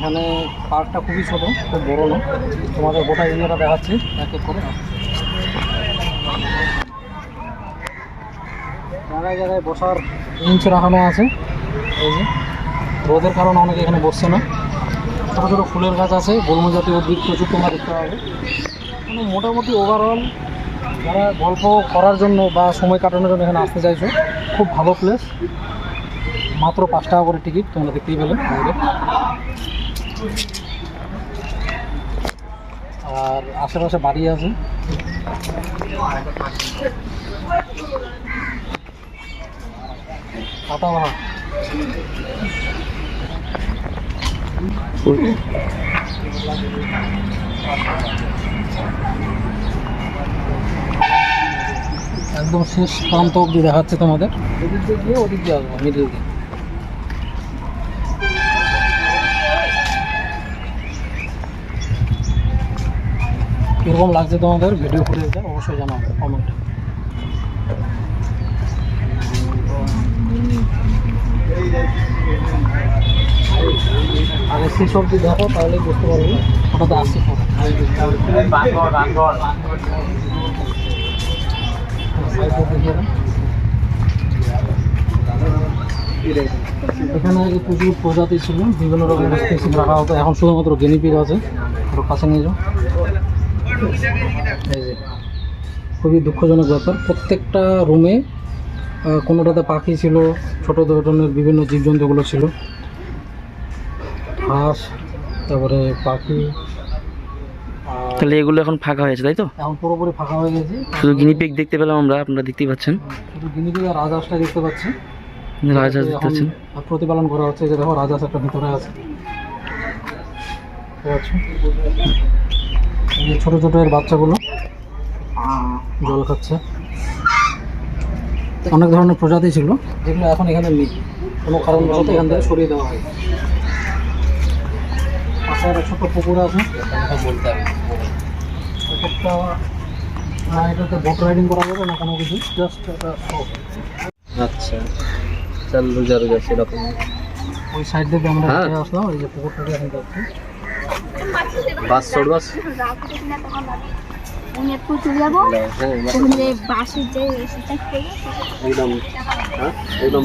এখানে পার্কটা খুবই ছোট, খুব বড় না। তোমাদের গোটা এরিয়াটা দেখাচ্ছি। এক এক করে। জায়গায় জায়গায় বসার বেঞ্চ রাখানো আছে। এই যে। রোদের কারণে অনেকে এখানে বসছে না। ছোটো ছোটো ফুলের গাছ আছে গুল্ম জাতীয় উদ্ভিদ প্রচুর তোমরা দেখতে পাবে। মানে মোটামুটি ওভারঅল যারা গল্প করার জন্য বা সময় কাটানোর জন্য এখানে আসতে চাইছো, খুব ভালো প্লেস মাত্র পাঁচ টাকা করে টিকিট তোমরা দেখতেই পেলে। আর আশেপাশে বাড়ি আছে। একদম শেষ প্রান্ত অবধি দেখাচ্ছে তোমাদের। ওদিক দিয়ে ওদিক দিয়ে আসব মিডিল দিয়ে। কীরকম লাগছে তোমাদের? ভিডিও ফুটেজটা অবশ্যই জানাবে কমেন্টে আর শেষ অবধি দেখো, তাহলে বুঝতে পারবে। সাইডে দেখিয়ে দাও। এখানে আগে প্রচুর প্রজাতি ছিল, বিভিন্ন রকমের রাখা হতো এখন শুধুমাত্র গেনিপিগ আছে। ওর কাছে নিয়ে যাও। এই যে খুবই দুঃখজনক ব্যাপার। প্রত্যেকটা রুমে কোনোটাতে পাখি ছিল ছোট ধরনের বিভিন্ন জীবজন্তুগুলো ছিল। হাঁস তারপরে পাখি তাহলে এগুলো এখন ফাঁকা হয়েছে তাই তো? এখন পুরোপুরি ফাঁকা হয়ে গেছে। শুধু গিনিপিক দেখতে পেলাম আমরা আপনারা দেখতেই পাচ্ছেন। শুধু গিনিপিগ আর রাজহাঁসটা দেখতে পাচ্ছি। রাজহাঁস দেখতে পাচ্ছেন। প্রতিপালন করা হচ্ছে যে দেখো রাজহাঁস একটা ভিতরে আছে। যে ছোট ছোট এর বাচ্চাগুলো জল খাচ্ছে। অনেক ধরনের প্রজাতি ছিল। যেগুলো এখন এখানে নেই। কোনো কারণবশত এখান থেকে সরিয়ে দেওয়া হয়। পাশে একটা ছোট পুকুর আছে। বলতে হবে পুকুরটা এটাতে বোট রাইডিং করা যাবে না কোনো কিছু? জাস্ট একটা আচ্ছা। চাল রোজা রোজা সেরকম। ওই সাইড থেকে আমরা হ্যাঁ। আসলাম। এই যে পুকুরটা এখন যাচ্ছি বাস চড় বাস। বুনিয়াদপুর চলে যাব হ্যাঁ? বাসের যে একদম হ্যাঁ একদম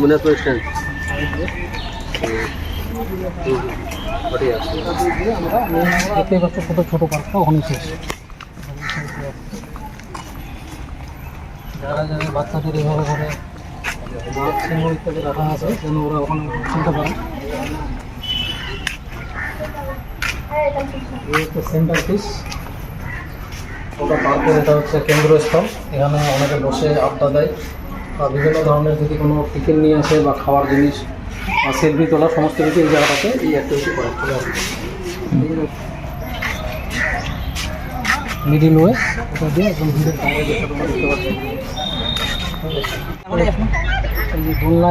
আছে আমরা ছোটো ছোটো ওখানে শেষ। যারা যারা বাচ্চাদের এভাবে করে মাছ সিঙ্গুর ইত্যাদি রাখা আছে যেন ওরা ওখানে খেলতে পারে। হচ্ছে সেন্টার পিস ওটা পার্কের এটা হচ্ছে কেন্দ্রস্থল। এখানে অনেকে বসে আড্ডা দেয় বা বিভিন্ন ধরনের যদি কোনো টিফিন নিয়ে আসে বা খাওয়ার জিনিস বা সেলফি তোলা, সমস্ত কিছু এই জায়গাটাতে এই অ্যাক্টিভিটি করে মিডিল ওয়ে ওটা দিয়ে একদম ভিড়ের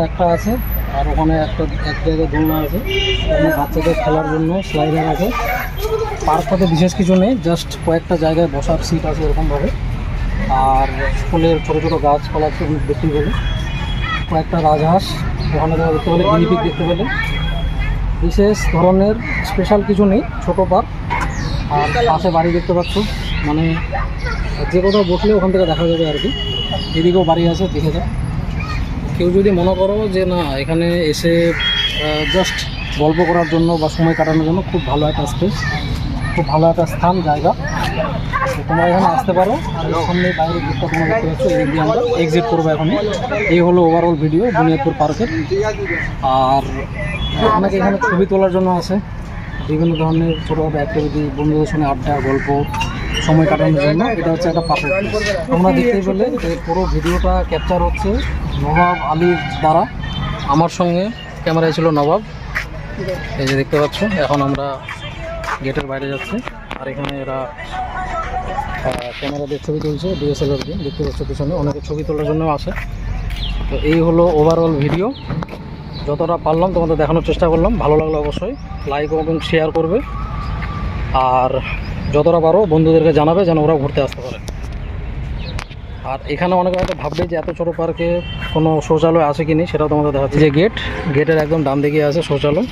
একটা আছে আর ওখানে একটা, এক জায়গায় দোলনা আছে বাচ্চাদের খেলার জন্য স্লাইডার আছে। পার্কটাতে বিশেষ কিছু নেই জাস্ট কয়েকটা জায়গায় বসার সিট আছে এরকমভাবে। আর ফুলের ছোটো ছোটো গাছপালা দেখতে পেলে। কয়েকটা রাজহাঁস, ওখানে দেখতে পেলে গিনিপিক দেখতে পেলে। বিশেষ ধরনের স্পেশাল কিছু নেই, ছোটো পার্ক আর পাশে বাড়ি দেখতে পাচ্ছ মানে যে কোথাও বসলে ওখান থেকে দেখা যাবে আর কি। এদিকেও বাড়ি আছে, দেখে যাও। কেউ যদি মনে করো যে না, এখানে এসে জাস্ট গল্প করার জন্য বা সময় কাটানোর জন্য খুব ভালো একটা স্পেস খুব ভালো একটা স্থান, জায়গা। তোমরা এখানে আসতে পারো। সামনে বাইরের দিকটা তোমরা দেখতে পাচ্ছ, এই আমরা এক্সিট করব এখন এই হলো ওভারঅল ভিডিও বুনিয়াদপুর পার্কের। আর অনেকে এখানে ছবি তোলার জন্য আছে। বিভিন্ন ধরনের ছোটোখাটো অ্যাক্টিভিটি বন্ধুদের সঙ্গে আড্ডা, গল্প সময় কাটানোর জন্য, এটা হচ্ছে একটা পারফেক্ট তোমরা দেখতেই পেলে পুরো ভিডিওটা ক্যাপচার হচ্ছে নবাব আলীর দ্বারা। আমার সঙ্গে ক্যামেরায় ছিল নবাব। এই যে দেখতে পাচ্ছ, এখন আমরা গেটের বাইরে যাচ্ছি। আর এখানে এরা ক্যামেরা দিয়ে ছবি তুলছে ডিএসএলআর দিয়ে দেখতে পাচ্ছ পিছনে, অনেকে ছবি তোলার জন্য আসে। তো এই হলো ওভারঅল ভিডিও যতটা পারলাম তোমাদের দেখানোর চেষ্টা করলাম। ভালো লাগল অবশ্যই লাইক এবং শেয়ার করবে। আর যতটা পারো বন্ধুদেরকে জানাবে যেন ওরা ঘুরতে আসতে পারে। আর এখানে অনেকে হয়তো ভাববে যে এত ছোটো পার্কে কোনো শৌচালয় আছে কি নেই সেটাও তোমাদের দেখাচ্ছে। যে গেট গেটের একদম ডান দিকে আছে শৌচালয়।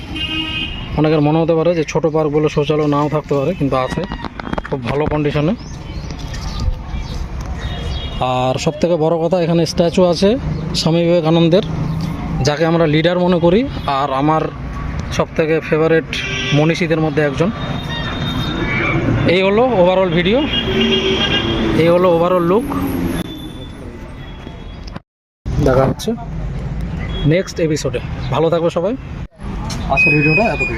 অনেকের মনে হতে পারে যে ছোটো পার্ক বলে শৌচালয় নাও থাকতে পারে কিন্তু আছে খুব ভালো কন্ডিশনে আর সব থেকে বড় কথা এখানে স্ট্যাচু আছে স্বামী বিবেকানন্দের যাকে আমরা লিডার মনে করি। আর আমার সব থেকে ফেভারেট মনীষীদের মধ্যে একজন। এই হলো ওভারঅল ভিডিও এই হলো ওভারঅল লুক দেখা হচ্ছে নেক্সট এপিসোডে ভালো থাকবে সবাই। আজকের ভিডিওটা এতটুকু